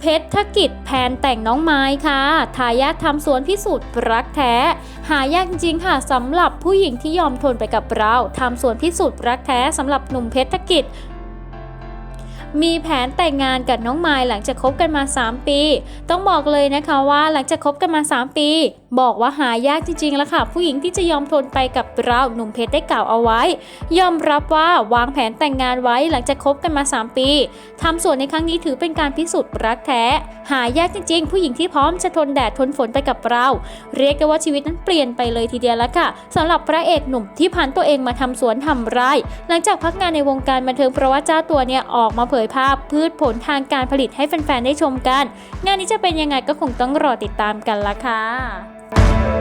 เพชรธกิจแพนแต่งน้องไม้ค่ะทายาททำสวนพิสูจน์รักแท้ หายากจริงค่ะสำหรับผู้หญิงที่ยอมทนไปกับเราทำสวนพิสูจน์รักแท้สำหรับหนุ่มเพชรธกิจ มีแผนแต่งงานกับน้องไมล์หลังจากคบกันมา 3 ปี ต้องบอกเลยนะคะว่าหลังจากคบกันมา 3 ปี บอกว่าหายากจริงๆแล้วค่ะ ผู้หญิงที่จะยอมทนไปกับเราหนุ่มเพชรได้กล่าวเอาไว้ ยอมรับว่าวางแผนแต่งงานไว้หลังจากคบกันมา 3 ปีทำส่วนในครั้งนี้ถือเป็นการพิสูจน์รักแท้ หายากจริงๆ ผู้หญิงที่พร้อมจะทนแดดทนฝนไปกับเรา เรียกได้ว่าชีวิตนั้นเปลี่ยนไปเลยทีเดียวแล้วค่ะสำหรับพระเอกหนุ่มที่ผ่านตัวเองมาทำสวนทำไร่ หลังจากพักงานในวงการบันเทิงเพราะว่าเจ้าตัวเนี่ยออกมาเผยภาพพืชผลทางการผลิตให้แฟนๆ ได้ชมกัน งานนี้จะเป็นยังไงก็คงต้องรอติดตามกันละค่ะ